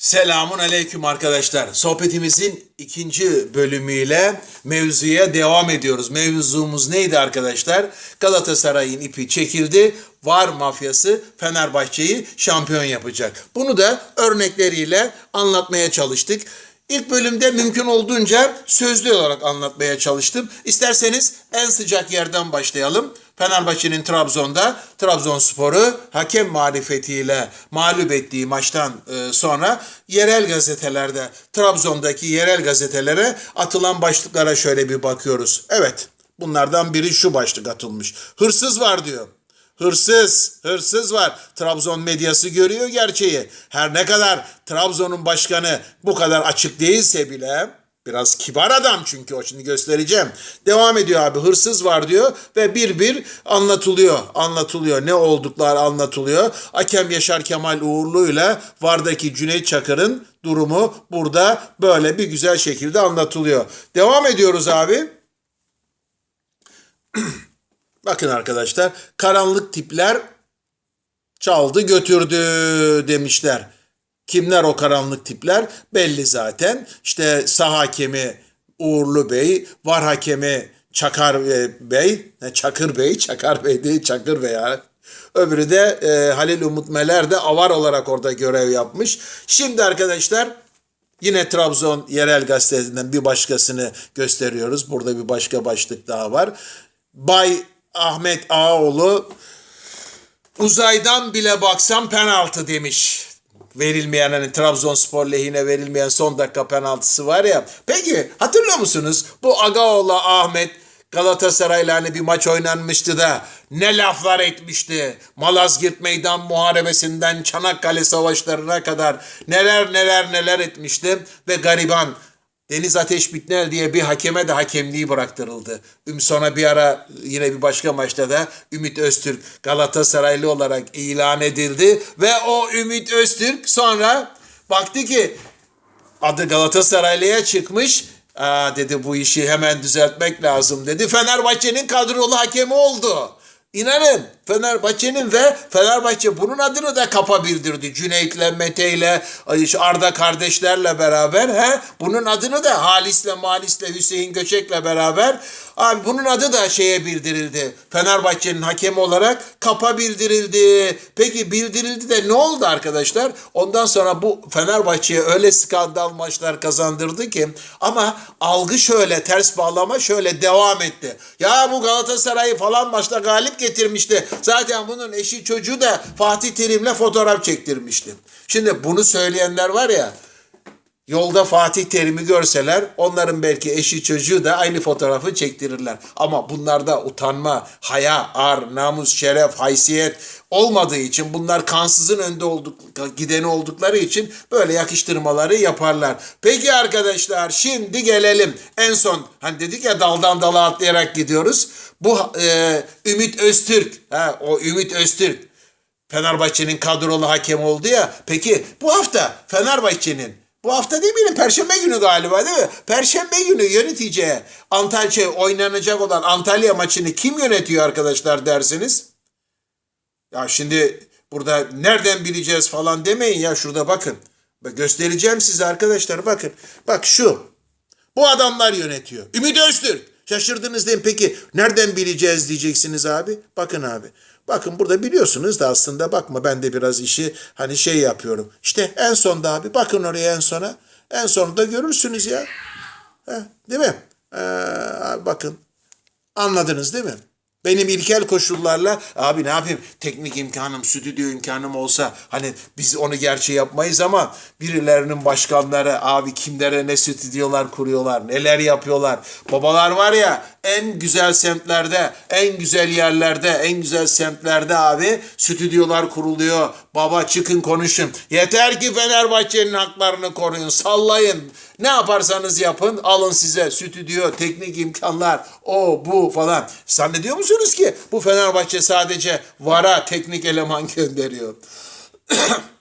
Selamun aleyküm arkadaşlar. Sohbetimizin ikinci bölümüyle mevzuya devam ediyoruz. Mevzumuz neydi arkadaşlar? Galatasaray'ın ipi çekildi. Var mafyası Fenerbahçe'yi şampiyon yapacak. Bunu da örnekleriyle anlatmaya çalıştık. İlk bölümde mümkün olduğunca sözlü olarak anlatmaya çalıştım. İsterseniz en sıcak yerden başlayalım. Fenerbahçe'nin Trabzon'da Trabzonspor'u hakem marifetiyle mağlup ettiği maçtan e, sonra yerel gazetelerde Trabzon'daki yerel gazetelere atılan başlıklara şöyle bir bakıyoruz. Evet bunlardan biri şu başlık atılmış. Hırsız var diyor. Hırsız, hırsız var. Trabzon medyası görüyor gerçeği. Her ne kadar Trabzon'un başkanı bu kadar açık değilse bile biraz kibar adam çünkü o şimdi göstereceğim. Devam ediyor abi hırsız var diyor ve bir bir anlatılıyor. Anlatılıyor. Ne oldukları anlatılıyor. Hakem Yaşar Kemal Uğurlu ile Vardaki Cüneyt Çakır'ın durumu burada böyle bir güzel şekilde anlatılıyor. Devam ediyoruz abi. Bakın arkadaşlar karanlık tipler çaldı götürdü demişler. Kimler o karanlık tipler? Belli zaten. İşte sah hakemi Uğurlu Bey, var hakemi Çakar e, Bey, Çakır Bey, Çakar Bey değil Çakır Bey ya. Öbürü de e, Halil Umut Meler de avar olarak orada görev yapmış. Şimdi arkadaşlar Yine Trabzon yerel gazetesinden bir başkasını gösteriyoruz. Burada bir başka başlık daha var. Bay Ahmet Ağaoğlu uzaydan bile baksam penaltı demiş. Verilmeyen hani Trabzonspor lehine verilmeyen son dakika penaltısı var ya. Peki hatırlıyor musunuz? Bu Agaoğlu Ahmet Galatasaray'la hani bir maç oynanmıştı da ne laflar etmişti. Malazgirt Meydan Muharebesi'nden Çanakkale Savaşları'na kadar neler neler neler etmişti. Ve gariban Deniz Ateş Bitnel diye bir hakeme de hakemliği bıraktırıldı. Sonra bir ara yine bir başka maçta da Ümit Öztürk Galatasaraylı olarak ilan edildi. Ve o Ümit Öztürk sonra baktı ki adı Galatasaraylı'ya çıkmış. Aa dedi bu işi hemen düzeltmek lazım dedi. Fenerbahçe'nin kadrolu hakemi oldu. İnanın Fenerbahçe'nin ve Fenerbahçe bunun adını da kapa bildirdi. Cüneyt'le, Mete'yle, Arda kardeşlerle beraber he, bunun adını da Halis'le, Malis'le, Hüseyin Göçek'le beraber abi bunun adı da şeye bildirildi. Fenerbahçe'nin hakemi olarak kapa bildirildi. Peki bildirildi de ne oldu arkadaşlar? Ondan sonra bu Fenerbahçe'ye öyle skandal maçlar kazandırdı ki ama algı şöyle ters bağlama şöyle devam etti. Ya bu Galatasaray'ı falan maçta galip getirmişti. Zaten bunun eşi çocuğu da Fatih Terim'le fotoğraf çektirmişti. Şimdi bunu söyleyenler var ya Yolda Fatih Terim'i görseler onların belki eşi çocuğu da aynı fotoğrafı çektirirler. Ama bunlarda utanma, haya, ar, namus, şeref, haysiyet olmadığı için bunlar kansızın önde olduk, gideni oldukları için böyle yakıştırmaları yaparlar. Peki arkadaşlar şimdi gelelim en son hani dedik ya daldan dala atlayarak gidiyoruz. Bu e, Ümit Öztürk, ha, o Ümit Öztürk Fenerbahçe'nin kadrolu hakem oldu ya. Peki bu hafta Fenerbahçe'nin bu hafta değil miydi? Perşembe günü galiba değil mi? Perşembe günü yöneteceği Antalya oynanacak olan Antalya maçını kim yönetiyor arkadaşlar dersiniz? Ya şimdi burada nereden bileceğiz falan demeyin ya şurada bakın. Bak Göstereceğim size arkadaşlar bakın. Bak şu. Bu adamlar yönetiyor. Ümit Öztürk. Şaşırdınız değil mi? Peki nereden bileceğiz diyeceksiniz abi. Bakın abi. Bakın burada biliyorsunuz da aslında bakma ben de biraz işi hani şey yapıyorum. İşte en sonda abi bakın oraya en sona. En sonunda görürsünüz ya. Heh, değil mi? Ee, bakın anladınız değil mi? Benim ilkel koşullarla abi ne yapayım teknik imkanım, stüdyo imkanım olsa hani biz onu gerçi yapmayız ama birilerinin başkanları abi kimlere ne stüdyolar kuruyorlar, neler yapıyorlar. Babalar var ya en güzel semtlerde, en güzel yerlerde, en güzel semtlerde abi stüdyolar kuruluyor. Baba çıkın konuşun. Yeter ki Fenerbahçe'nin haklarını koruyun, sallayın. Ne yaparsanız yapın alın size stüdyo, teknik imkanlar, o bu falan. Zannediyor musunuz ki bu Fenerbahçe sadece VAR'a teknik eleman gönderiyor?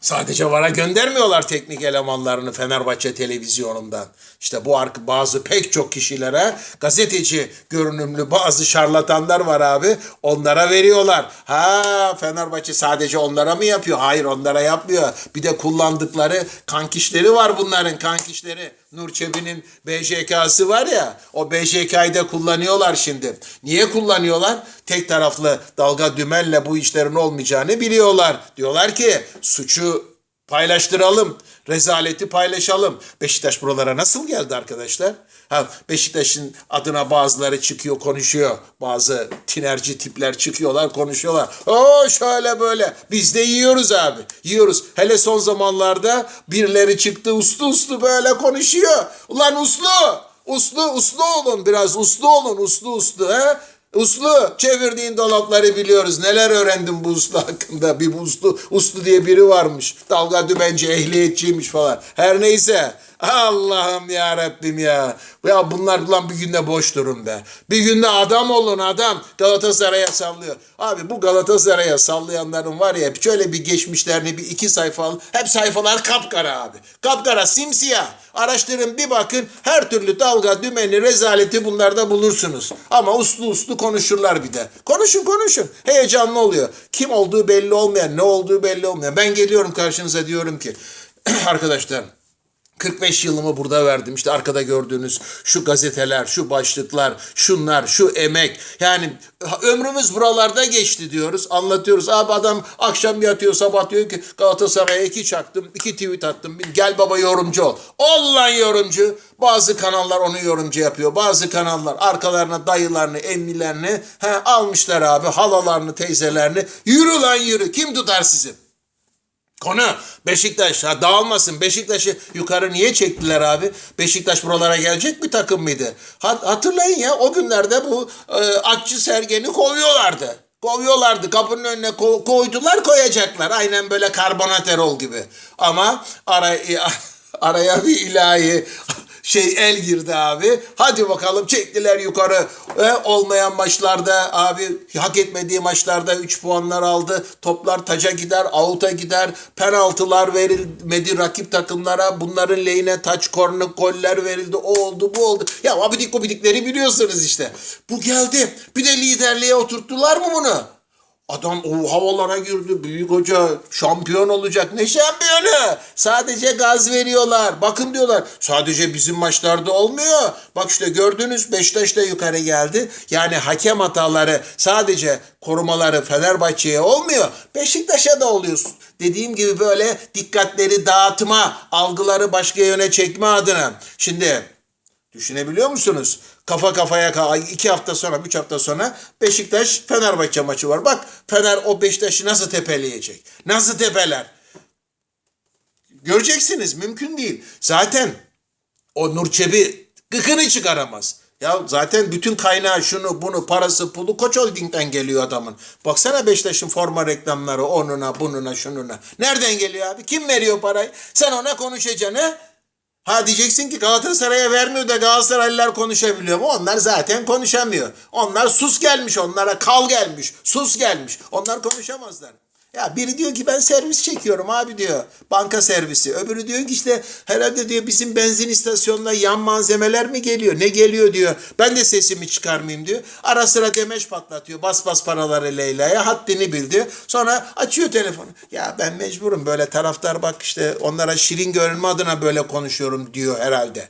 Sadece VAR'a göndermiyorlar teknik elemanlarını Fenerbahçe televizyonundan. İşte bu bazı pek çok kişilere gazeteci görünümlü bazı şarlatanlar var abi. Onlara veriyorlar. Ha Fenerbahçe sadece onlara mı yapıyor? Hayır onlara yapmıyor. Bir de kullandıkları kankişleri var bunların kankişleri. Nur Çebi'nin BJK'sı var ya o BJK'yı da kullanıyorlar şimdi. Niye kullanıyorlar? Tek taraflı dalga dümenle bu işlerin olmayacağını biliyorlar. Diyorlar ki suçu paylaştıralım. Rezaleti paylaşalım. Beşiktaş buralara nasıl geldi arkadaşlar? Ha, Beşiktaş'ın adına bazıları çıkıyor konuşuyor. Bazı tinerci tipler çıkıyorlar konuşuyorlar. O şöyle böyle. Biz de yiyoruz abi. Yiyoruz. Hele son zamanlarda birileri çıktı uslu uslu böyle konuşuyor. Ulan uslu. Uslu uslu olun biraz uslu olun uslu uslu he. Uslu çevirdiğin dolapları biliyoruz. Neler öğrendim bu uslu hakkında. Bir uslu, uslu diye biri varmış. Dalga dümenci ehliyetçiymiş falan. Her neyse. Allah'ım ya Rabbim ya. Ya bunlar lan bir günde boş durun be. Bir günde adam olun adam. Galatasaray'a sallıyor. Abi bu Galatasaray'a sallayanların var ya şöyle bir geçmişlerini bir iki sayfa al. Hep sayfalar kapkara abi. Kapkara simsiyah. Araştırın bir bakın her türlü dalga dümeni rezaleti bunlarda bulursunuz. Ama uslu uslu konuşurlar bir de. Konuşun konuşun. Heyecanlı oluyor. Kim olduğu belli olmayan ne olduğu belli olmayan. Ben geliyorum karşınıza diyorum ki arkadaşlar 45 yılımı burada verdim. İşte arkada gördüğünüz şu gazeteler, şu başlıklar, şunlar, şu emek. Yani ömrümüz buralarda geçti diyoruz. Anlatıyoruz. Abi adam akşam yatıyor, sabah diyor ki Galatasaray'a iki çaktım, iki tweet attım. Gel baba yorumcu ol. Ol lan yorumcu. Bazı kanallar onu yorumcu yapıyor. Bazı kanallar arkalarına dayılarını, emmilerini he, almışlar abi. Halalarını, teyzelerini. Yürü lan yürü. Kim tutar sizi? Konu Beşiktaş. Dağılmasın. Beşiktaş'ı yukarı niye çektiler abi? Beşiktaş buralara gelecek bir takım mıydı? Ha, hatırlayın ya o günlerde bu e, Atçı Sergen'i kovuyorlardı. Kovuyorlardı. Kapının önüne ko- koydular koyacaklar. Aynen böyle karbonat gibi. Ama ara, araya bir ilahi şey el girdi abi. Hadi bakalım çektiler yukarı. E, olmayan maçlarda abi hak etmediği maçlarda 3 puanlar aldı. Toplar taca gider, avuta gider. Penaltılar verilmedi rakip takımlara. Bunların lehine taç kornu goller verildi. O oldu bu oldu. Ya abidik gobidikleri biliyorsunuz işte. Bu geldi. Bir de liderliğe oturttular mı bunu? Adam o havalara girdi. Büyük hoca şampiyon olacak. Ne şampiyonu? Sadece gaz veriyorlar. Bakın diyorlar. Sadece bizim maçlarda olmuyor. Bak işte gördünüz Beşiktaş da yukarı geldi. Yani hakem hataları sadece korumaları Fenerbahçe'ye olmuyor. Beşiktaş'a da oluyor. Dediğim gibi böyle dikkatleri dağıtma, algıları başka yöne çekme adına. Şimdi Düşünebiliyor musunuz? Kafa kafaya iki hafta sonra, üç hafta sonra Beşiktaş Fenerbahçe maçı var. Bak Fener o Beşiktaş'ı nasıl tepeleyecek? Nasıl tepeler? Göreceksiniz. Mümkün değil. Zaten o Nurçebi gıkını çıkaramaz. Ya zaten bütün kaynağı şunu bunu parası pulu Koç Holding'den geliyor adamın. Baksana Beşiktaş'ın forma reklamları onuna bununa şununa. Nereden geliyor abi? Kim veriyor parayı? Sen ona konuşacaksın ha? Ha diyeceksin ki Galatasaray'a vermiyor da Galatasaraylılar konuşabiliyor mu? Onlar zaten konuşamıyor. Onlar sus gelmiş, onlara kal gelmiş, sus gelmiş. Onlar konuşamazlar. Ya biri diyor ki ben servis çekiyorum abi diyor. Banka servisi. Öbürü diyor ki işte herhalde diyor bizim benzin istasyonuna yan malzemeler mi geliyor? Ne geliyor diyor. Ben de sesimi çıkarmayayım diyor. Ara sıra demeç patlatıyor. Bas bas paraları Leyla'ya. Haddini bil diyor. Sonra açıyor telefonu. Ya ben mecburum böyle taraftar bak işte onlara şirin görünme adına böyle konuşuyorum diyor herhalde.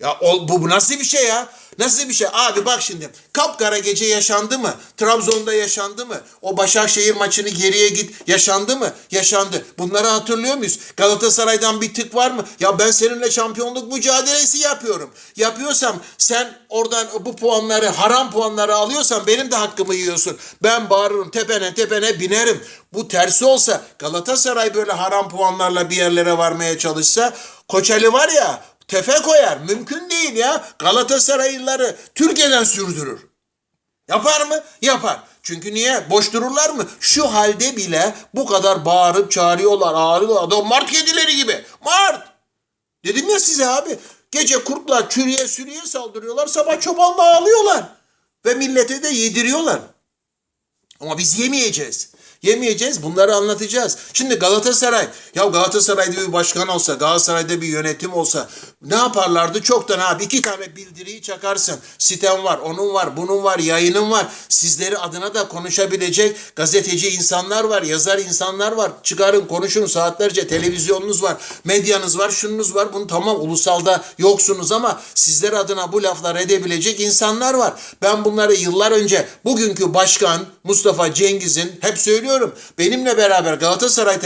Ya bu, bu nasıl bir şey ya? Nasıl bir şey? Abi bak şimdi kapkara gece yaşandı mı? Trabzon'da yaşandı mı? O Başakşehir maçını geriye git yaşandı mı? Yaşandı. Bunları hatırlıyor muyuz? Galatasaray'dan bir tık var mı? Ya ben seninle şampiyonluk mücadelesi yapıyorum. Yapıyorsam sen oradan bu puanları haram puanları alıyorsan benim de hakkımı yiyorsun. Ben bağırırım tepene tepene binerim. Bu tersi olsa Galatasaray böyle haram puanlarla bir yerlere varmaya çalışsa Koçeli var ya tefe koyar. Mümkün değil ya. Galatasaraylıları Türkiye'den sürdürür. Yapar mı? Yapar. Çünkü niye? Boş dururlar mı? Şu halde bile bu kadar bağırıp çağırıyorlar, ağrıyorlar. Adam mart kedileri gibi. Mart! Dedim ya size abi. Gece kurtlar çürüye sürüye saldırıyorlar. Sabah çobanla ağlıyorlar. Ve millete de yediriyorlar. Ama biz yemeyeceğiz. Yemeyeceğiz. Bunları anlatacağız. Şimdi Galatasaray. Ya Galatasaray'da bir başkan olsa, Galatasaray'da bir yönetim olsa ne yaparlardı? Çoktan abi iki tane bildiriyi çakarsın. Sitem var, onun var, bunun var, yayının var. Sizleri adına da konuşabilecek gazeteci insanlar var, yazar insanlar var. Çıkarın, konuşun saatlerce. Televizyonunuz var, medyanız var, şununuz var. Bunu tamam ulusalda yoksunuz ama sizler adına bu laflar edebilecek insanlar var. Ben bunları yıllar önce bugünkü başkan Mustafa Cengiz'in hep söylüyorum. Benimle beraber Galatasaray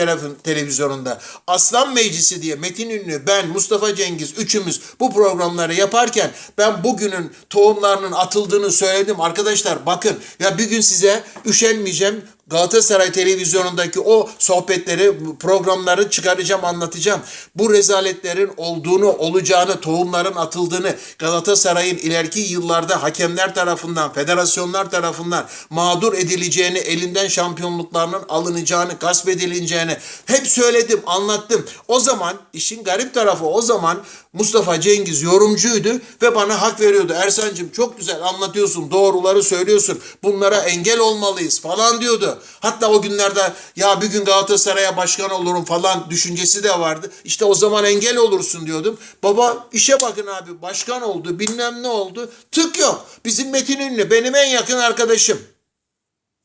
televizyonunda Aslan Meclisi diye Metin Ünlü, ben, Mustafa Cengiz üçümüz bu programları yaparken ben bugünün tohumlarının atıldığını söyledim. Arkadaşlar bakın ya bir gün size üşenmeyeceğim. Galatasaray televizyonundaki o sohbetleri, programları çıkaracağım, anlatacağım. Bu rezaletlerin olduğunu, olacağını, tohumların atıldığını, Galatasaray'ın ileriki yıllarda hakemler tarafından, federasyonlar tarafından mağdur edileceğini, elinden şampiyonluklarının alınacağını, gasp edileceğini hep söyledim, anlattım. O zaman işin garip tarafı o zaman Mustafa Cengiz yorumcuydu ve bana hak veriyordu. Ersan'cığım çok güzel anlatıyorsun, doğruları söylüyorsun. Bunlara engel olmalıyız falan diyordu. Hatta o günlerde ya bir gün Galatasaray'a başkan olurum falan düşüncesi de vardı. İşte o zaman engel olursun diyordum. Baba işe bakın abi başkan oldu bilmem ne oldu. Tık yok. Bizim Metin Ünlü benim en yakın arkadaşım.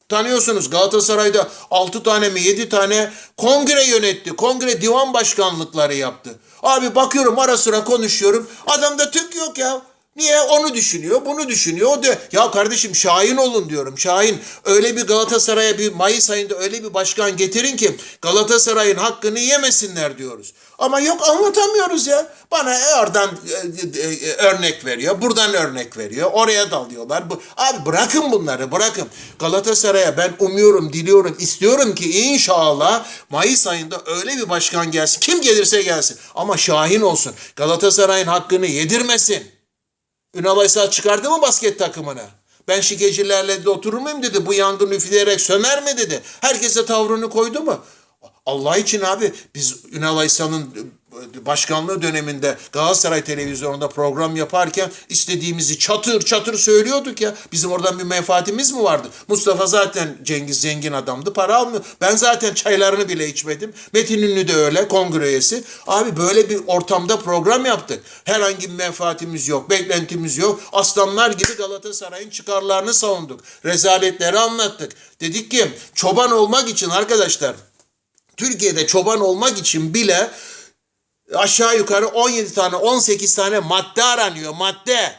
Tanıyorsunuz Galatasaray'da 6 tane mi 7 tane kongre yönetti. Kongre divan başkanlıkları yaptı. Abi bakıyorum ara sıra konuşuyorum. Adamda tık yok ya. Niye? Onu düşünüyor, bunu düşünüyor. O da ya kardeşim Şahin olun diyorum. Şahin öyle bir Galatasaray'a bir Mayıs ayında öyle bir başkan getirin ki Galatasaray'ın hakkını yemesinler diyoruz. Ama yok anlatamıyoruz ya. Bana oradan e, e, örnek veriyor, buradan örnek veriyor. Oraya dalıyorlar. Bu, abi bırakın bunları, bırakın. Galatasaray'a ben umuyorum, diliyorum, istiyorum ki inşallah Mayıs ayında öyle bir başkan gelsin. Kim gelirse gelsin. Ama Şahin olsun. Galatasaray'ın hakkını yedirmesin. Ünal Aysal çıkardı mı basket takımına? Ben şikecilerle de oturur muyum dedi. Bu yangın üfleyerek söner mi dedi. Herkese tavrını koydu mu? Allah için abi biz Ünal Aysal'ın başkanlığı döneminde Galatasaray televizyonunda program yaparken istediğimizi çatır çatır söylüyorduk ya. Bizim oradan bir menfaatimiz mi vardı? Mustafa zaten Cengiz zengin adamdı. Para almıyor. Ben zaten çaylarını bile içmedim. Metin Ünlü de öyle kongre üyesi. Abi böyle bir ortamda program yaptık. Herhangi bir menfaatimiz yok. Beklentimiz yok. Aslanlar gibi Galatasaray'ın çıkarlarını savunduk. Rezaletleri anlattık. Dedik ki çoban olmak için arkadaşlar Türkiye'de çoban olmak için bile aşağı yukarı 17 tane 18 tane madde aranıyor madde.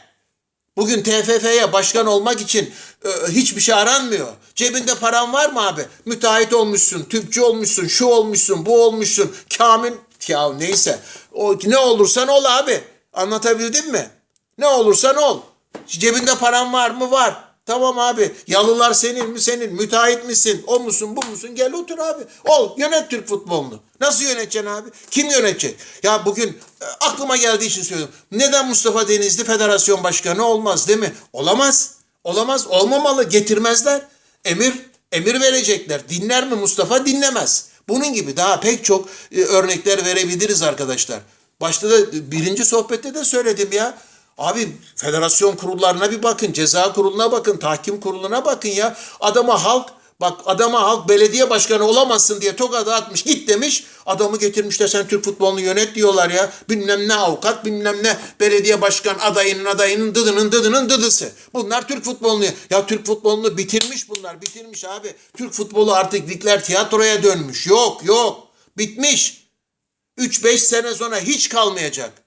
Bugün TFF'ye başkan olmak için e, hiçbir şey aranmıyor. Cebinde paran var mı abi? Müteahhit olmuşsun, tüpçü olmuşsun, şu olmuşsun, bu olmuşsun. Kamil ya neyse. O ne olursan ol abi. Anlatabildim mi? Ne olursan ol. Cebinde paran var mı? Var. Tamam abi. Yalılar senin mi senin? Müteahhit misin? O musun bu musun? Gel otur abi. Ol. Yönet Türk futbolunu. Nasıl yöneteceksin abi? Kim yönetecek? Ya bugün e, aklıma geldiği için söylüyorum. Neden Mustafa Denizli federasyon başkanı olmaz değil mi? Olamaz. Olamaz. Olmamalı. Getirmezler. Emir emir verecekler. Dinler mi Mustafa? Dinlemez. Bunun gibi daha pek çok e, örnekler verebiliriz arkadaşlar. Başta da birinci sohbette de söyledim ya. Abi federasyon kurullarına bir bakın, ceza kuruluna bakın, tahkim kuruluna bakın ya. Adama halk Bak adama halk belediye başkanı olamazsın diye tokadı atmış git demiş. Adamı getirmişler sen Türk futbolunu yönet diyorlar ya. Bilmem ne avukat bilmem ne belediye başkan adayının adayının dıdının dıdının dıdısı. Bunlar Türk futbolunu ya Türk futbolunu bitirmiş bunlar bitirmiş abi. Türk futbolu artık ligler tiyatroya dönmüş. Yok yok bitmiş. 3-5 sene sonra hiç kalmayacak.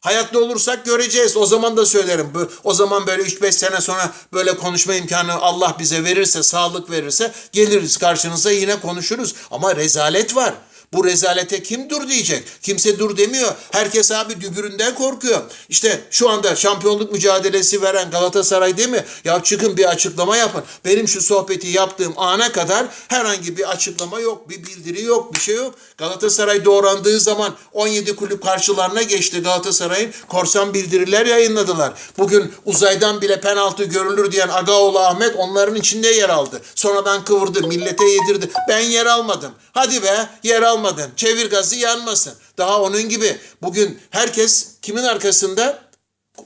Hayatta olursak göreceğiz. O zaman da söylerim. O zaman böyle 3-5 sene sonra böyle konuşma imkanı Allah bize verirse, sağlık verirse geliriz karşınıza yine konuşuruz. Ama rezalet var. Bu rezalete kim dur diyecek? Kimse dur demiyor. Herkes abi dübüründen korkuyor. İşte şu anda şampiyonluk mücadelesi veren Galatasaray değil mi? Ya çıkın bir açıklama yapın. Benim şu sohbeti yaptığım ana kadar herhangi bir açıklama yok, bir bildiri yok, bir şey yok. Galatasaray doğrandığı zaman 17 kulüp karşılarına geçti Galatasaray'ın. Korsan bildiriler yayınladılar. Bugün uzaydan bile penaltı görülür diyen Agaoğlu Ahmet onların içinde yer aldı. Sonradan kıvırdı, millete yedirdi. Ben yer almadım. Hadi be yer almadın. Çevir gazı yanmasın. Daha onun gibi. Bugün herkes kimin arkasında?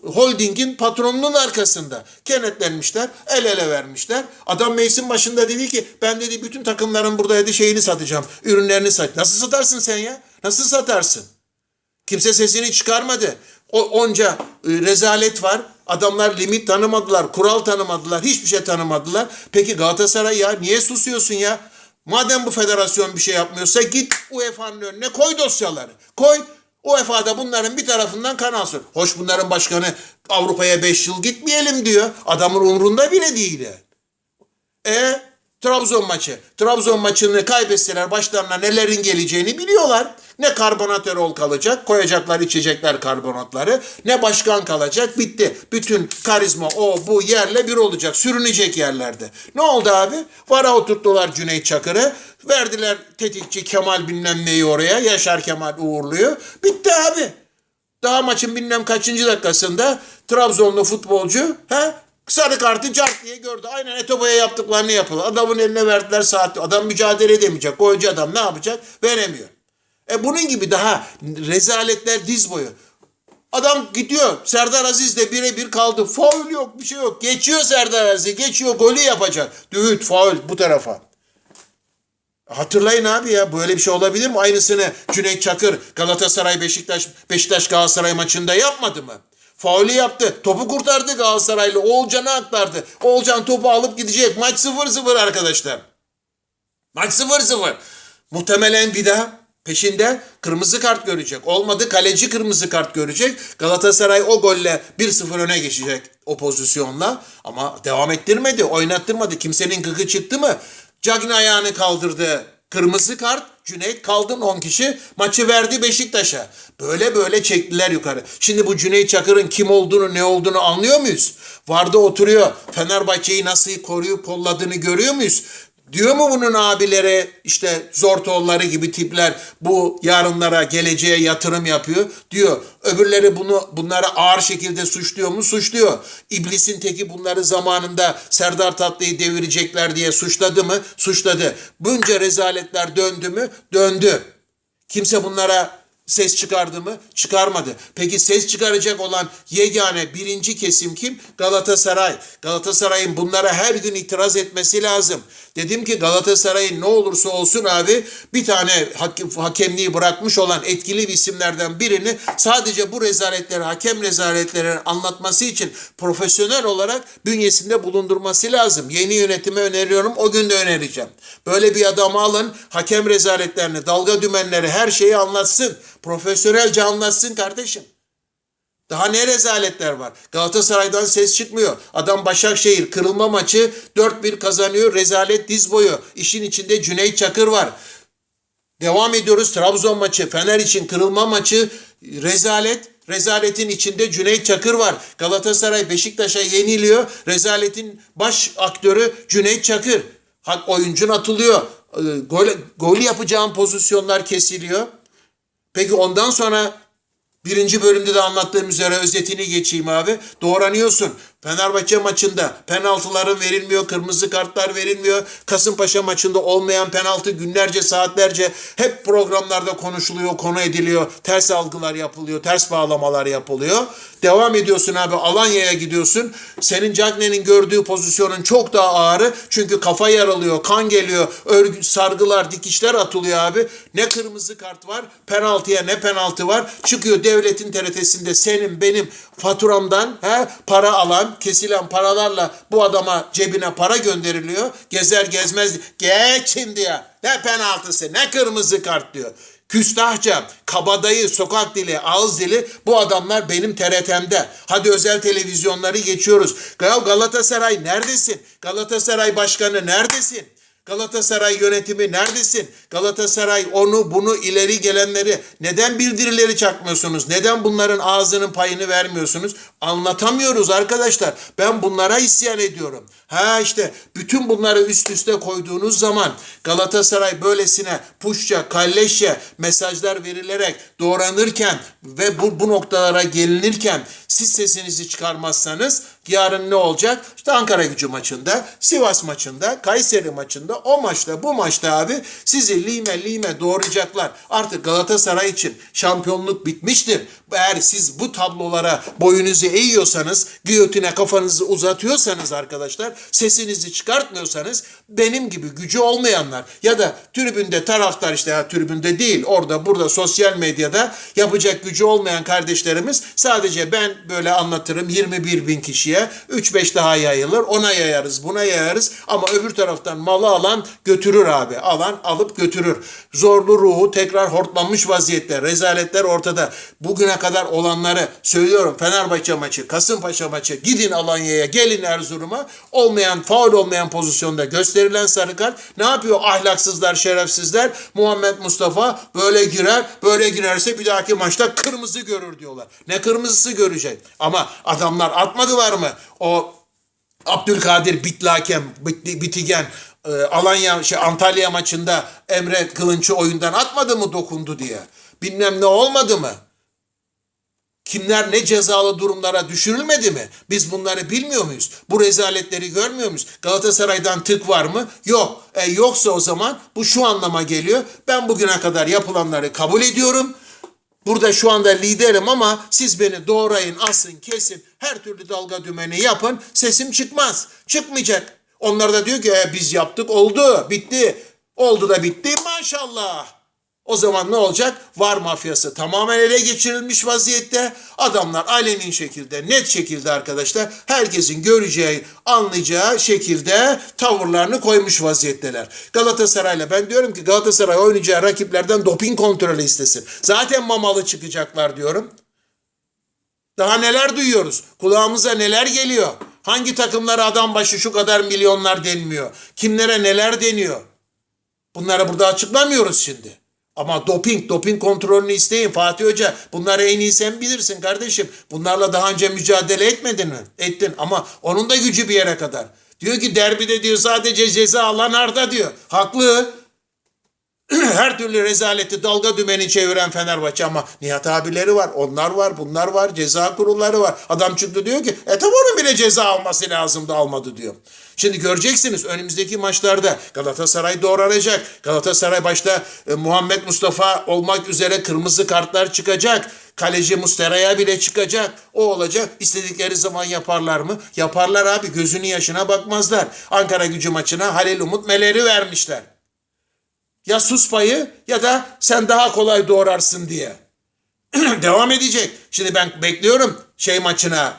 holdingin patronunun arkasında. Kenetlenmişler, el ele vermişler. Adam meclisin başında dedi ki ben dedi bütün takımların burada dedi şeyini satacağım. Ürünlerini sat. Nasıl satarsın sen ya? Nasıl satarsın? Kimse sesini çıkarmadı. O onca e, rezalet var. Adamlar limit tanımadılar, kural tanımadılar, hiçbir şey tanımadılar. Peki Galatasaray ya niye susuyorsun ya? Madem bu federasyon bir şey yapmıyorsa git UEFA'nın önüne koy dosyaları. Koy. UEFA'da bunların bir tarafından kan alsın. Hoş bunların başkanı Avrupa'ya 5 yıl gitmeyelim diyor. Adamın umrunda bile değil. E Trabzon maçı. Trabzon maçını kaybetseler başlarına nelerin geleceğini biliyorlar. Ne karbonatörol kalacak, koyacaklar içecekler karbonatları. Ne başkan kalacak, bitti. Bütün karizma o bu yerle bir olacak, sürünecek yerlerde. Ne oldu abi? Vara oturttular Cüneyt Çakır'ı. Verdiler tetikçi Kemal bilmem neyi oraya. Yaşar Kemal uğurluyor. Bitti abi. Daha maçın bilmem kaçıncı dakikasında Trabzonlu futbolcu ha sarı kartı cart diye gördü. Aynen Etobo'ya yaptıklarını yapıyor. Adamın eline verdiler saat. Adam mücadele edemeyecek. Golcü adam ne yapacak? Veremiyor. E bunun gibi daha rezaletler diz boyu. Adam gidiyor. Serdar Aziz de birebir kaldı. Faul yok bir şey yok. Geçiyor Serdar Aziz. Geçiyor golü yapacak. Düğüt faul bu tarafa. Hatırlayın abi ya böyle bir şey olabilir mi? Aynısını Cüneyt Çakır Galatasaray Beşiktaş Beşiktaş Galatasaray maçında yapmadı mı? Faulü yaptı. Topu kurtardı Galatasaraylı. Oğulcan'a aktardı. Oğulcan topu alıp gidecek. Maç 0-0 arkadaşlar. Maç 0-0. Muhtemelen bir daha peşinde kırmızı kart görecek. Olmadı kaleci kırmızı kart görecek. Galatasaray o golle 1-0 öne geçecek o pozisyonla. Ama devam ettirmedi, oynattırmadı. Kimsenin gıkı çıktı mı? Cagney ayağını kaldırdı. Kırmızı kart. Cüneyt kaldın 10 kişi. Maçı verdi Beşiktaş'a. Böyle böyle çektiler yukarı. Şimdi bu Cüneyt Çakır'ın kim olduğunu ne olduğunu anlıyor muyuz? Varda oturuyor. Fenerbahçe'yi nasıl koruyup kolladığını görüyor muyuz? Diyor mu bunun abileri işte Zortoğulları gibi tipler bu yarınlara geleceğe yatırım yapıyor diyor. Öbürleri bunu bunları ağır şekilde suçluyor mu? Suçluyor. İblisin teki bunları zamanında Serdar Tatlı'yı devirecekler diye suçladı mı? Suçladı. Bunca rezaletler döndü mü? Döndü. Kimse bunlara ses çıkardı mı? Çıkarmadı. Peki ses çıkaracak olan yegane birinci kesim kim? Galatasaray. Galatasaray'ın bunlara her gün itiraz etmesi lazım. Dedim ki Galatasaray'ın ne olursa olsun abi bir tane hakem, hakemliği bırakmış olan etkili isimlerden birini sadece bu rezaletleri, hakem rezaletlerini anlatması için profesyonel olarak bünyesinde bulundurması lazım. Yeni yönetime öneriyorum. O gün de önereceğim. Böyle bir adamı alın. Hakem rezaletlerini, dalga dümenleri her şeyi anlatsın. Profesyonelce anlatsın kardeşim. Daha ne rezaletler var. Galatasaray'dan ses çıkmıyor. Adam Başakşehir kırılma maçı 4-1 kazanıyor. Rezalet diz boyu. İşin içinde Cüneyt Çakır var. Devam ediyoruz. Trabzon maçı, Fener için kırılma maçı rezalet. Rezaletin içinde Cüneyt Çakır var. Galatasaray Beşiktaş'a yeniliyor. Rezaletin baş aktörü Cüneyt Çakır. Hak oyuncun atılıyor. Ee, Gol, gol yapacağın pozisyonlar kesiliyor. Peki ondan sonra birinci bölümde de anlattığım üzere özetini geçeyim abi. Doğranıyorsun. Fenerbahçe maçında penaltıların verilmiyor, kırmızı kartlar verilmiyor. Kasımpaşa maçında olmayan penaltı günlerce, saatlerce hep programlarda konuşuluyor, konu ediliyor. Ters algılar yapılıyor, ters bağlamalar yapılıyor. Devam ediyorsun abi Alanya'ya gidiyorsun. Senin Cagney'in gördüğü pozisyonun çok daha ağırı. Çünkü kafa yaralıyor, kan geliyor, örgü, sargılar, dikişler atılıyor abi. Ne kırmızı kart var, penaltıya ne penaltı var. Çıkıyor devletin TRT'sinde senin benim faturamdan he, para alan, kesilen paralarla bu adama cebine para gönderiliyor. Gezer gezmez geç şimdi ya. Ne penaltısı ne kırmızı kart diyor. Küstahça, kabadayı, sokak dili, ağız dili bu adamlar benim TRT'mde. Hadi özel televizyonları geçiyoruz. Ya Galatasaray neredesin? Galatasaray başkanı neredesin? Galatasaray yönetimi neredesin? Galatasaray onu bunu ileri gelenleri neden bildirileri çakmıyorsunuz? Neden bunların ağzının payını vermiyorsunuz? Anlatamıyoruz arkadaşlar. Ben bunlara isyan ediyorum. Ha işte bütün bunları üst üste koyduğunuz zaman Galatasaray böylesine puşça, kalleşçe mesajlar verilerek doğranırken ve bu, bu noktalara gelinirken siz sesinizi çıkarmazsanız Yarın ne olacak? İşte Ankara gücü maçında, Sivas maçında, Kayseri maçında, o maçta, bu maçta abi sizi lime lime doğrayacaklar. Artık Galatasaray için şampiyonluk bitmiştir. Eğer siz bu tablolara boyunuzu eğiyorsanız, giyotine kafanızı uzatıyorsanız arkadaşlar, sesinizi çıkartmıyorsanız benim gibi gücü olmayanlar ya da tribünde taraftar işte ya tribünde değil orada burada sosyal medyada yapacak gücü olmayan kardeşlerimiz sadece ben böyle anlatırım 21 bin kişiye 3-5 daha yayılır. Ona yayarız buna yayarız. Ama öbür taraftan malı alan götürür abi. Alan alıp götürür. Zorlu ruhu tekrar hortlanmış vaziyette. Rezaletler ortada. Bugüne kadar olanları söylüyorum. Fenerbahçe maçı Kasımpaşa maçı. Gidin Alanya'ya gelin Erzurum'a. Olmayan faul olmayan pozisyonda gösterilen sarı kart. Ne yapıyor ahlaksızlar şerefsizler? Muhammed Mustafa böyle girer böyle girerse bir dahaki maçta kırmızı görür diyorlar. Ne kırmızısı görecek? Ama adamlar atmadılar mı o Abdülkadir Bitlakem, Bit- Bitigen e, Alanya şey Antalya maçında Emre Kılınç'ı oyundan atmadı mı dokundu diye. Bilmem ne olmadı mı? Kimler ne cezalı durumlara düşürülmedi mi? Biz bunları bilmiyor muyuz? Bu rezaletleri görmüyor muyuz? Galatasaray'dan tık var mı? Yok. E, yoksa o zaman bu şu anlama geliyor. Ben bugüne kadar yapılanları kabul ediyorum. Burada şu anda liderim ama siz beni doğrayın, asın, kesin, her türlü dalga dümeni yapın. Sesim çıkmaz. Çıkmayacak. Onlar da diyor ki "E, biz yaptık oldu, bitti. Oldu da bitti maşallah. O zaman ne olacak? Var mafyası tamamen ele geçirilmiş vaziyette. Adamlar aleni şekilde, net şekilde arkadaşlar herkesin göreceği, anlayacağı şekilde tavırlarını koymuş vaziyetteler. Galatasaray'la ben diyorum ki Galatasaray oynayacağı rakiplerden doping kontrolü istesin. Zaten mamalı çıkacaklar diyorum. Daha neler duyuyoruz? Kulağımıza neler geliyor? Hangi takımlara adam başı şu kadar milyonlar denmiyor? Kimlere neler deniyor? Bunları burada açıklamıyoruz şimdi. Ama doping, doping kontrolünü isteyin Fatih Hoca. Bunları en iyi sen bilirsin kardeşim. Bunlarla daha önce mücadele etmedin mi? Ettin ama onun da gücü bir yere kadar. Diyor ki derbide diyor sadece ceza alan Arda diyor. Haklı. Her türlü rezaleti dalga dümeni çeviren Fenerbahçe ama Nihat abileri var, onlar var, bunlar var, ceza kurulları var. Adam çıktı diyor ki e tabi onun bile ceza alması lazımdı almadı diyor. Şimdi göreceksiniz önümüzdeki maçlarda Galatasaray doğranacak. Galatasaray başta e, Muhammed Mustafa olmak üzere kırmızı kartlar çıkacak. Kaleci Mustera'ya bile çıkacak. O olacak. İstedikleri zaman yaparlar mı? Yaparlar abi. Gözünün yaşına bakmazlar. Ankara gücü maçına Halil Umut Meler'i vermişler. Ya sus payı ya da sen daha kolay doğrarsın diye. Devam edecek. Şimdi ben bekliyorum şey maçına,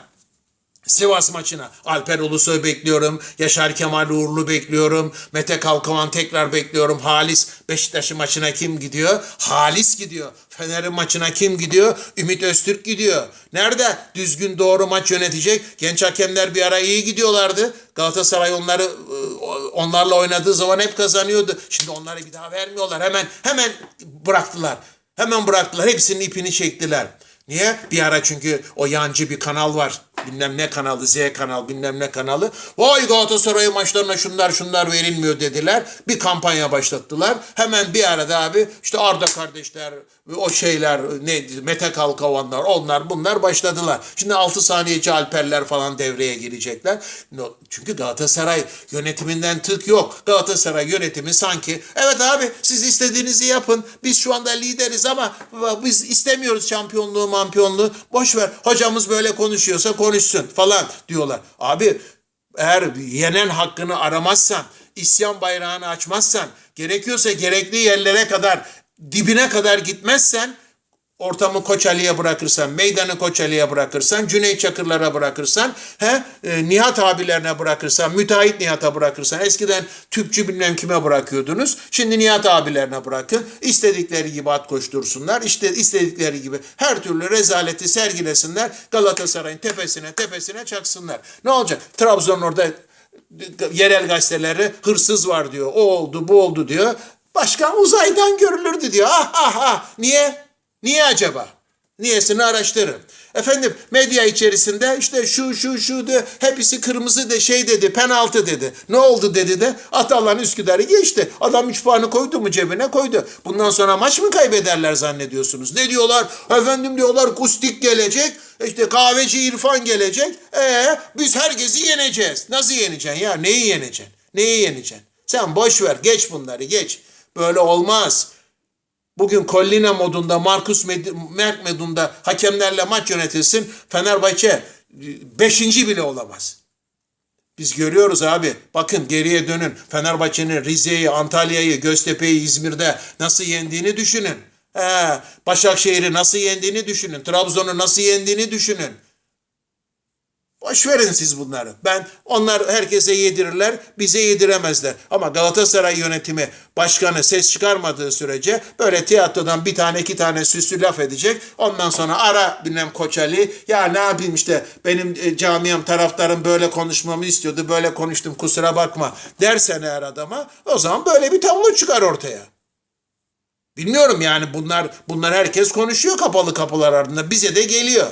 Sivas maçına. Alper Ulusoy bekliyorum. Yaşar Kemal Uğurlu bekliyorum. Mete Kalkavan tekrar bekliyorum. Halis Beşiktaş'ın maçına kim gidiyor? Halis gidiyor. Fener'in maçına kim gidiyor? Ümit Öztürk gidiyor. Nerede düzgün doğru maç yönetecek? Genç hakemler bir ara iyi gidiyorlardı. Galatasaray onları ıı, onlarla oynadığı zaman hep kazanıyordu. Şimdi onları bir daha vermiyorlar. Hemen hemen bıraktılar. Hemen bıraktılar. Hepsinin ipini çektiler. Niye? Bir ara çünkü o yancı bir kanal var. Bilmem ne kanalı, Z kanal, bilmem ne kanalı. Vay Galatasaray maçlarına şunlar şunlar verilmiyor dediler. Bir kampanya başlattılar. Hemen bir arada abi işte Arda kardeşler, o şeyler, ne Mete Kalkavanlar, onlar bunlar başladılar. Şimdi 6 saniyeci Alperler falan devreye girecekler. Çünkü Galatasaray yönetiminden tık yok. Galatasaray yönetimi sanki evet abi siz istediğinizi yapın. Biz şu anda lideriz ama biz istemiyoruz şampiyonluğu, mampiyonluğu. Boş ver. Hocamız böyle konuşuyorsa konuşsun falan diyorlar. Abi eğer yenen hakkını aramazsan, isyan bayrağını açmazsan, gerekiyorsa gerekli yerlere kadar, dibine kadar gitmezsen, ortamı Koç Ali'ye bırakırsan, meydanı Koç Ali'ye bırakırsan, Cüneyt Çakırlar'a bırakırsan, he, e, Nihat abilerine bırakırsan, müteahhit Nihat'a bırakırsan, eskiden tüpçü bilmem kime bırakıyordunuz, şimdi Nihat abilerine bırakın, istedikleri gibi at koştursunlar, işte istedikleri gibi her türlü rezaleti sergilesinler, Galatasaray'ın tepesine tepesine çaksınlar. Ne olacak? Trabzon orada yerel gazeteleri hırsız var diyor, o oldu bu oldu diyor. Başkan uzaydan görülürdü diyor. Ah ah ah. Niye? Niye acaba? Niyesini araştırırım. Efendim medya içerisinde işte şu şu şu de hepsi kırmızı de şey dedi penaltı dedi. Ne oldu dedi de Atalan Üsküdar'ı geçti. Adam 3 puanı koydu mu cebine koydu. Bundan sonra maç mı kaybederler zannediyorsunuz? Ne diyorlar? Efendim diyorlar Kustik gelecek. İşte kahveci İrfan gelecek. Ee biz herkesi yeneceğiz. Nasıl yeneceksin ya? Neyi yeneceksin? Neyi yeneceksin? Sen boş ver geç bunları geç. Böyle olmaz. Bugün Collina modunda, Marcus Med- Merk modunda hakemlerle maç yönetilsin. Fenerbahçe 5. bile olamaz. Biz görüyoruz abi. Bakın geriye dönün. Fenerbahçe'nin Rize'yi, Antalya'yı, Göztepe'yi, İzmir'de nasıl yendiğini düşünün. He, Başakşehir'i nasıl yendiğini düşünün. Trabzon'u nasıl yendiğini düşünün. Boş verin siz bunları. Ben onlar herkese yedirirler, bize yediremezler. Ama Galatasaray yönetimi başkanı ses çıkarmadığı sürece böyle tiyatrodan bir tane iki tane süslü laf edecek. Ondan sonra ara bilmem Koç Ali. Ya ne yapayım işte benim e, camiam taraftarım böyle konuşmamı istiyordu. Böyle konuştum kusura bakma dersen eğer adama o zaman böyle bir tablo çıkar ortaya. Bilmiyorum yani bunlar bunlar herkes konuşuyor kapalı kapılar ardında. Bize de geliyor.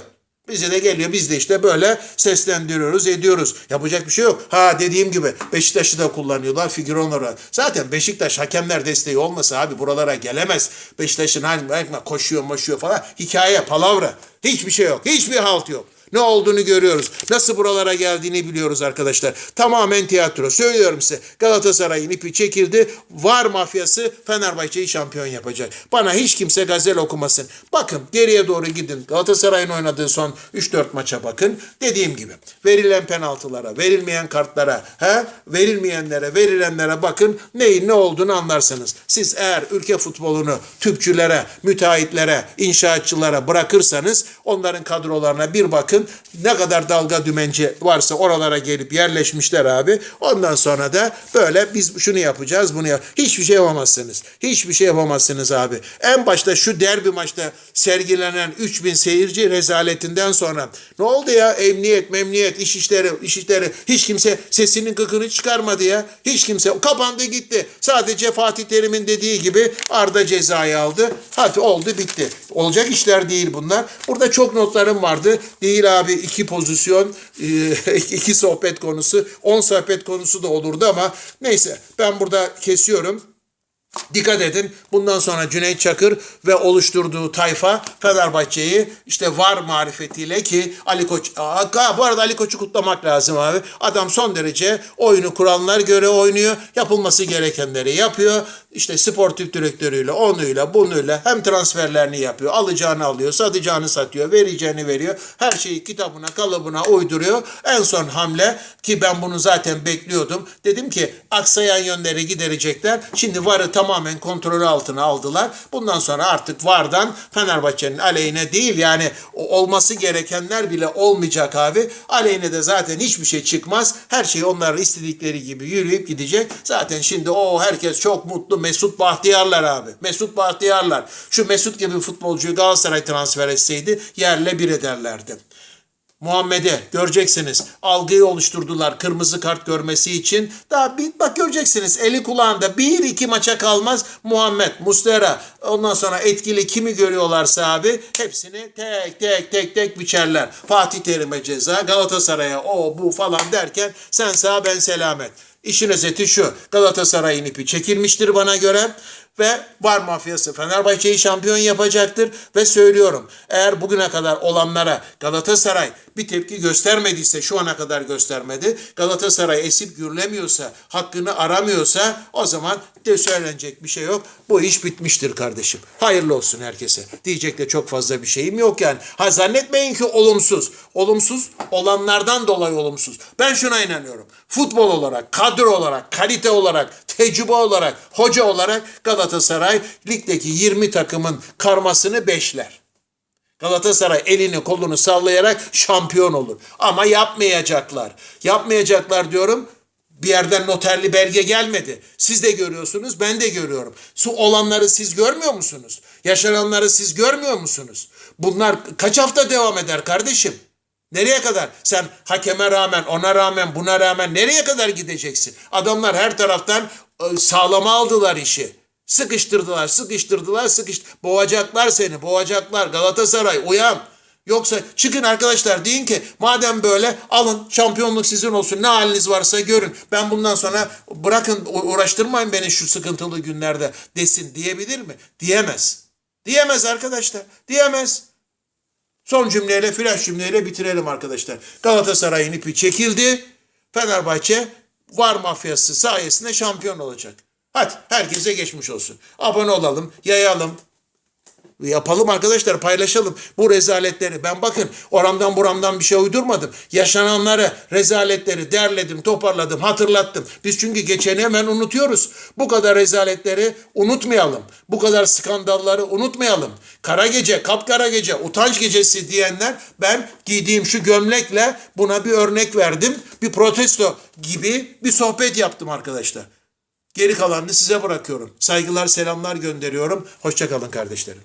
Bize de geliyor. Biz de işte böyle seslendiriyoruz, ediyoruz. Yapacak bir şey yok. Ha dediğim gibi Beşiktaş'ı da kullanıyorlar figüran olarak. Zaten Beşiktaş hakemler desteği olmasa abi buralara gelemez. Beşiktaş'ın hani koşuyor moşuyor falan. Hikaye, palavra. Hiçbir şey yok. Hiçbir halt yok. Ne olduğunu görüyoruz. Nasıl buralara geldiğini biliyoruz arkadaşlar. Tamamen tiyatro. Söylüyorum size. Galatasaray'ın ipi çekildi. Var mafyası Fenerbahçe'yi şampiyon yapacak. Bana hiç kimse gazel okumasın. Bakın geriye doğru gidin. Galatasaray'ın oynadığı son 3-4 maça bakın. Dediğim gibi verilen penaltılara, verilmeyen kartlara, he, verilmeyenlere, verilenlere bakın. Neyin ne olduğunu anlarsınız. Siz eğer ülke futbolunu tüpçülere, müteahhitlere, inşaatçılara bırakırsanız onların kadrolarına bir bakın ne kadar dalga dümenci varsa oralara gelip yerleşmişler abi. Ondan sonra da böyle biz şunu yapacağız bunu yap. Hiçbir şey yapamazsınız. Hiçbir şey yapamazsınız abi. En başta şu derbi maçta sergilenen 3000 seyirci rezaletinden sonra ne oldu ya? Emniyet, memniyet, iş işleri, iş işleri hiç kimse sesinin kıkını çıkarmadı ya. Hiç kimse kapandı gitti. Sadece Fatih Terim'in dediği gibi Arda cezayı aldı. Hadi oldu bitti. Olacak işler değil bunlar. Burada çok notlarım vardı. Değil abi iki pozisyon, e, iki sohbet konusu, on sohbet konusu da olurdu ama neyse ben burada kesiyorum. Dikkat edin bundan sonra Cüneyt Çakır ve oluşturduğu tayfa Fenerbahçe'yi işte var marifetiyle ki Ali Koç Aa, bu arada Ali Koç'u kutlamak lazım abi. Adam son derece oyunu kuranlar göre oynuyor. Yapılması gerekenleri yapıyor. İşte sportif direktörüyle onuyla bunuyla hem transferlerini yapıyor. Alacağını alıyor, satacağını satıyor, vereceğini veriyor. Her şeyi kitabına kalıbına uyduruyor. En son hamle ki ben bunu zaten bekliyordum. Dedim ki aksayan yönleri giderecekler. Şimdi varı tamamen kontrolü altına aldılar. Bundan sonra artık VAR'dan Fenerbahçe'nin aleyhine değil yani olması gerekenler bile olmayacak abi. Aleyhine de zaten hiçbir şey çıkmaz. Her şey onların istedikleri gibi yürüyüp gidecek. Zaten şimdi o herkes çok mutlu. Mesut Bahtiyarlar abi. Mesut Bahtiyarlar. Şu Mesut gibi futbolcuyu Galatasaray transfer etseydi yerle bir ederlerdi. Muhammed'e göreceksiniz algıyı oluşturdular kırmızı kart görmesi için. Daha bir bak göreceksiniz eli kulağında bir iki maça kalmaz Muhammed, Mustera ondan sonra etkili kimi görüyorlarsa abi hepsini tek tek tek tek biçerler. Fatih Terim'e ceza Galatasaray'a o bu falan derken sen sağ ben selamet. İşin özeti şu Galatasaray'ın ipi çekilmiştir bana göre ve var mafyası Fenerbahçe'yi şampiyon yapacaktır ve söylüyorum eğer bugüne kadar olanlara Galatasaray bir tepki göstermediyse şu ana kadar göstermedi. Galatasaray esip gürlemiyorsa, hakkını aramıyorsa o zaman de söylenecek bir şey yok. Bu iş bitmiştir kardeşim. Hayırlı olsun herkese. Diyecek de çok fazla bir şeyim yok yani. Ha zannetmeyin ki olumsuz. Olumsuz olanlardan dolayı olumsuz. Ben şuna inanıyorum. Futbol olarak, kadro olarak, kalite olarak, tecrübe olarak, hoca olarak Galatasaray ligdeki 20 takımın karmasını beşler. Galatasaray elini kolunu sallayarak şampiyon olur. Ama yapmayacaklar. Yapmayacaklar diyorum. Bir yerden noterli belge gelmedi. Siz de görüyorsunuz, ben de görüyorum. Su olanları siz görmüyor musunuz? Yaşananları siz görmüyor musunuz? Bunlar kaç hafta devam eder kardeşim? Nereye kadar? Sen hakeme rağmen, ona rağmen, buna rağmen nereye kadar gideceksin? Adamlar her taraftan e, sağlama aldılar işi. Sıkıştırdılar, sıkıştırdılar, sıkıştı. Boğacaklar seni, boğacaklar. Galatasaray uyan. Yoksa çıkın arkadaşlar deyin ki madem böyle alın şampiyonluk sizin olsun ne haliniz varsa görün. Ben bundan sonra bırakın uğraştırmayın beni şu sıkıntılı günlerde desin diyebilir mi? Diyemez. Diyemez arkadaşlar. Diyemez. Son cümleyle flash cümleyle bitirelim arkadaşlar. Galatasaray'ın ipi çekildi. Fenerbahçe var mafyası sayesinde şampiyon olacak. Hadi herkese geçmiş olsun. Abone olalım, yayalım. Yapalım arkadaşlar paylaşalım bu rezaletleri. Ben bakın oramdan buramdan bir şey uydurmadım. Yaşananları, rezaletleri derledim, toparladım, hatırlattım. Biz çünkü geçeni hemen unutuyoruz. Bu kadar rezaletleri unutmayalım. Bu kadar skandalları unutmayalım. Kara gece, kapkara gece, utanç gecesi diyenler ben giydiğim şu gömlekle buna bir örnek verdim. Bir protesto gibi bir sohbet yaptım arkadaşlar. Geri kalanını size bırakıyorum. Saygılar, selamlar gönderiyorum. Hoşçakalın kardeşlerim.